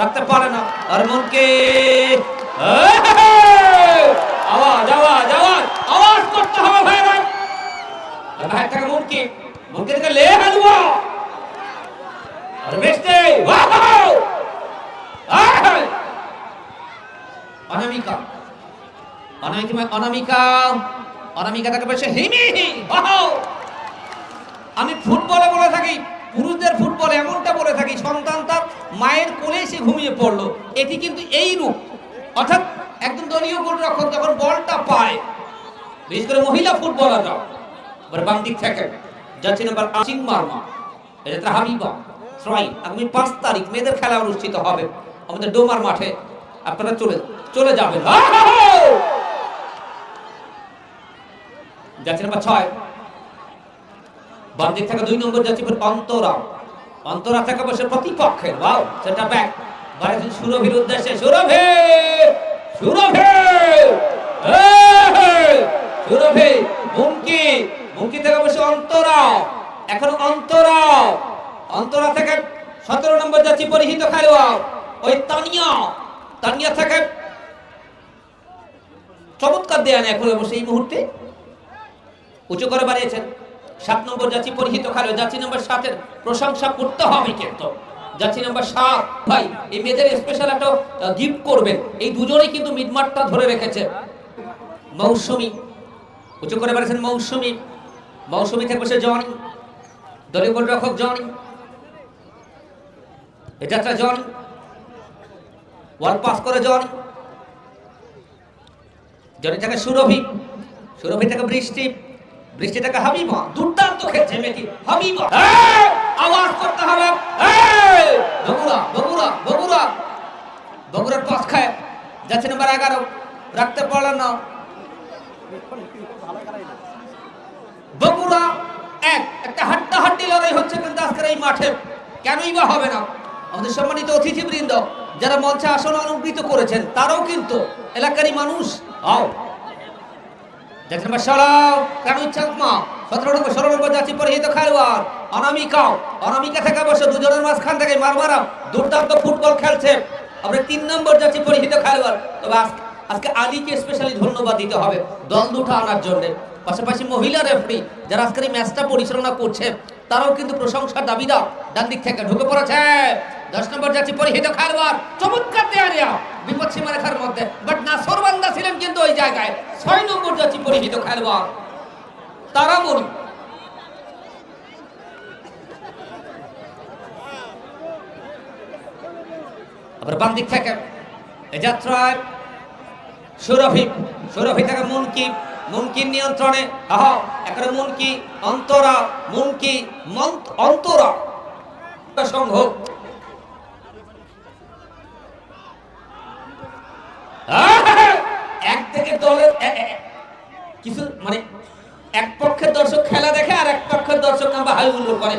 রাখতে পারে না। আর মনকে আওয়াজ আওয়াজ আওয়াজ আওয়াজ করতে হবে ভাই ভাই থেকে মনকে মনকে থেকে লে হালুয়া। আর বেস্টে ওয়াও! অনামিকা। অনামিকা অনামিকা। অনামিকা তাকে বলছে, হিমি ওয়াও আমি ফুটবলে বলে থাকি, পুরুষদের ফুটবলে এমনটা বলে থাকি, সন্তান তার মায়ের কোলে এসে ঘুমিয়ে পড়ল। এটি কিন্তু এই রূপ। অর্থাৎ একজন দলীয় গোলরক্ষক যখন বলটা পায়, বিশেষ করে মহিলা ফুটবলাররা, এবার বাম দিক থেকে যাচ্ছে নাম্বার আচিং মার্মা। এটা তার হাবিবা শ্রয় আগামী পাঁচ তারিখ মেয়েদের খেলা অনুষ্ঠিত হবে আমাদের ডোমার মাঠে। আপনারা চলে চলে যাবেন। যাচ্ছে নাম্বার ছয়। বাম দিক থেকে দুই নম্বর যাচ্ছে অন্তরা। অন্তরা থেকে বসে প্রতিপক্ষের বাও সেটা ব্যাক বাড়াচ্ছেন সুরভির উদ্দেশ্যে, সুরভি! সুরভি! সুরভি মুমকি মুমকি থেকে বসে অন্তরা। এখন অন্তরা। অন্তরা থেকে সতেরো নম্বর যাচ্ছি পরিহিত খেলোয়াড় ওই তানিয়া। তানিয়া থেকে চমৎকার দেয়া নেয় এখন বসে এই মুহূর্তে। উঁচু করে বাড়িয়েছেন। সাত নম্বর যাচ্ছি পরিহিত খেলো যাচ্ছি নম্বর সাতের প্রশংসা করতে হবে কিন্তু। যাচ্ছি নম্বর সাত, ভাই, এই মেয়েদের স্পেশাল একটা গিফট করবেন। এই দুজনেই কিন্তু মিডমার্টটা ধরে রেখেছে। মৌসুমি, উঁচু করে বাড়িয়েছেন মৌসুমি। মৌসুমি থেকে বসে জনি, দলীয় গোলরক্ষক জনি এটা একটা জনি, ওয়াল পাস করে জনি। জনি থেকে সুরভি সুরভি থেকে বৃষ্টি। বৃষ্টি থেকে হাবিবা দুর্দান্ত খেলছে মেয়েটি। হাবিবা। এই! আওয়াজ করতে হবে। বগুড়া বগুড়া বগুড়া। বগুড়ার পাস খায়। যাচ্ছে নাম্বার এগারো। রাখতে পারলেন না। বগুড়া এক। একটা হাড্ডা হাড্ডি লড়াই হচ্ছে কিন্তু আজকের এই মাঠে। কেনই বা হবে না? আমাদের সম্মানিত অতিথিবৃন্দ যারা মঞ্চে আসন অনুকৃত করেছেন তারাও কিন্তু এলাকারই মানুষ। আও। দেখেন নম্বর ষোলো কেন ইচ্ছা মা সতেরো নম্বর ষোলো নম্বর যাচ্ছি পরিহিত খেলোয়াড়। অনামিকাও। অনামিকা দুজনের মাঝখান থেকে দুর্দান্ত ফুটবল খেলছে। তিন নম্বর তবে আজকে আজকে আলীকে স্পেশালি ধন্যবাদ দিতে হবে দল দুটো আনার জন্য। পাশাপাশি মহিলা রেফারি যারা আজকের এই ম্যাচটা পরিচালনা করছে, তারাও কিন্তু প্রশংসার দাবিদার। ডান দিক থেকে ঢুকে পড়েছে। দশ নম্বর যাচ্ছি পরিহিত খেলোয়াড়। চমৎকার দেয়া বিপদ সীমা রেখার মধ্যে বাট নাসর ওই জায়গায় ছয় নম্বর যাচ্ছি পরিহিত খেলোয়াড়। তারামণি আবার বাম থেকে যাত্রায় সুরভি। সুরভি থেকে মুনকি। মুনকির নিয়ন্ত্রণে। আহ মুনকি, অন্তরা মুনকি অন্তরা। সংঘ আহ! এক থেকে দলের কিছু মানে এক পক্ষের দর্শক খেলা দেখে আর এক পক্ষের দর্শক আমরা হাই হুল্লোড় করে।